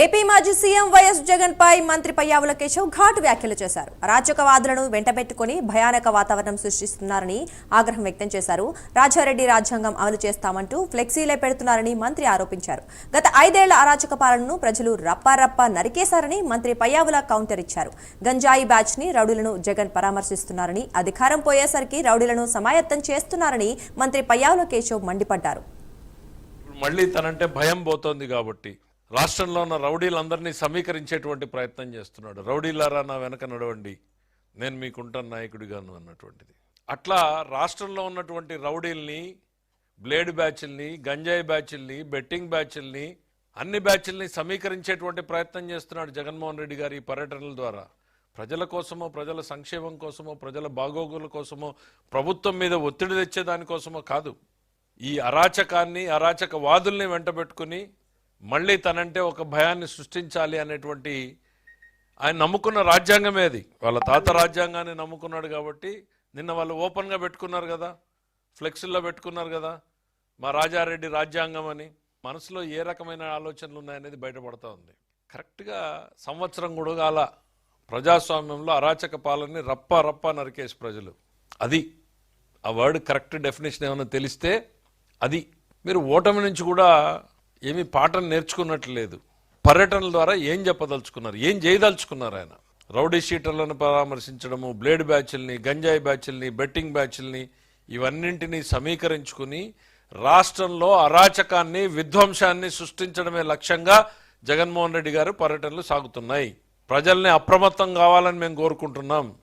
AP మాజీ CM YS Jagan పై మంత్రి పయ్యావుల కేశవ్ ఘాటు వ్యాఖ్యలు చేశారు. అరాచకవాదులను వెంటబెట్టుకుని భయానక వాతావరణం సృష్టిస్తున్నారని ఆగ్రహం వ్యక్తం చేశారు. రాజారెడ్డి రాజ్యాంగం అమలు చేస్తామంటూ ఫ్లెక్సీలే పెడుతున్నారని మంత్రి ఆరోపించారు. గత ఐదేళ్ళ అరాచక పాలనను ప్రజలు రప్పారప్ప నరికేశారని మంత్రి పయ్యావుల కౌంటర్ ఇచ్చారు. గంజాయి బ్యాచ్ని రౌడీలను జగన్ పరామర్శిస్తున్నారని అధికారం పోయేసరికి రౌడీలను సమాయత్తం చేస్తున్నారని మంత్రి పయ్యావుల కేశవ్ మండిపడ్డారు. మళ్ళీ తనంటే భయం పోతోంది కాబట్టి రాష్ట్రంలో ఉన్న రౌడీలందరినీ సమీకరించేటువంటి ప్రయత్నం చేస్తున్నాడు. రౌడీలారా నా వెనక నడవండి. నేను మీకుంటాను నాయకుడిగాను అన్నటువంటిది. అట్లా రాష్ట్రంలో ఉన్నటువంటి రౌడీల్ని బ్లేడ్ బ్యాచ్ల్ని గంజాయి బ్యాచ్ల్ని బెట్టింగ్ బ్యాచ్ల్ని అన్ని బ్యాచ్ల్ని సమీకరించేటువంటి ప్రయత్నం చేస్తున్నాడు జగన్మోహన్ రెడ్డి గారి ఈ పర్యటనల ద్వారా. ప్రజల కోసమో ప్రజల సంక్షేమం కోసమో ప్రజల బాగోగుల కోసమో ప్రభుత్వం మీద ఒత్తిడి తెచ్చే దానికోసమో కాదు. ఈ అరాచకాన్ని అరాచక వాదుల్ని వెంటబెట్టుకుని మళ్ళీ తనంటే ఒక భయాన్ని సృష్టించాలి అనేటువంటి ఆయన నమ్ముకున్న రాజ్యాంగమే అది. వాళ్ళ తాత రాజ్యాంగాన్ని నమ్ముకున్నాడు కాబట్టి నిన్న వాళ్ళు ఓపెన్గా పెట్టుకున్నారు కదా ఫ్లెక్సీల్లో పెట్టుకున్నారు కదా మా రాజారెడ్డి రాజ్యాంగం అని. మనసులో ఏ రకమైన ఆలోచనలు ఉన్నాయనేది బయటపడతా ఉంది. కరెక్ట్గా సంవత్సరం కూడా ప్రజాస్వామ్యంలో అరాచక పాలనని రప్ప రప్ప నరికేసి ప్రజలు. అది ఆ వర్డ్ కరెక్ట్ డెఫినేషన్ ఏమైనా తెలిస్తే అది. మీరు ఓటమి నుంచి కూడా ఏమి పాటను నేర్చుకున్నట్లు లేదు పర్యటనల ద్వారా ఏం చెప్పదలుచుకున్నారు? ఏం చేయదలుచుకున్నారు ఆయన? రౌడీ షీటర్లను పరామర్శించడము బ్లేడ్ బ్యాచ్ల్ని గంజాయి బ్యాచ్ల్ని బెట్టింగ్ బ్యాచ్ల్ని ఇవన్నింటినీ సమీకరించుకుని రాష్ట్రంలో అరాచకాన్ని విధ్వంసాన్ని సృష్టించడమే లక్ష్యంగా జగన్మోహన్ రెడ్డి గారు పర్యటనలు సాగుతున్నాయి. ప్రజల్ని అప్రమత్తం కావాలని మేము కోరుకుంటున్నాం.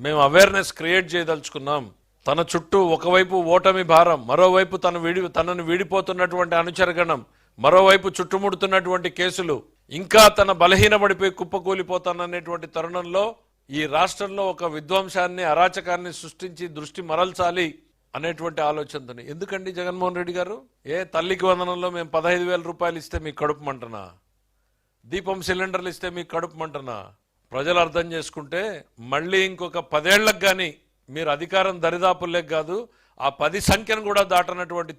మేము అవేర్నెస్ క్రియేట్ చేయదలుచుకున్నాం. తన చుట్టూ ఒకవైపు ఓటమి భారం మరోవైపు తన విడి తనను వీడిపోతున్నటువంటి అనుచరగణం మరోవైపు చుట్టుముడుతున్నటువంటి కేసులు ఇంకా తన బలహీనపడిపోయి కుప్పకూలిపోతాననేటువంటి తరుణంలో ఈ రాష్ట్రంలో ఒక విధ్వంసాన్ని అరాచకాన్ని సృష్టించి దృష్టి మరల్చాలి అనేటువంటి ఆలోచనతో ఎందుకండి జగన్మోహన్ రెడ్డి గారు? ఏ తల్లికి వందనంలో మేము పదహైదు వేల రూపాయలు ఇస్తే మీకు కడుపు మంటనా? దీపం సిలిండర్లు ఇస్తే మీకు కడుపు మంటనా? ప్రజలు అర్థం చేసుకుంటే మళ్ళీ ఇంకొక పదేళ్ళకు కానీ మీరు అధికారం దరిదాపుల్లేక కాదు ఆ పది సంఖ్యను కూడా దాటనటువంటి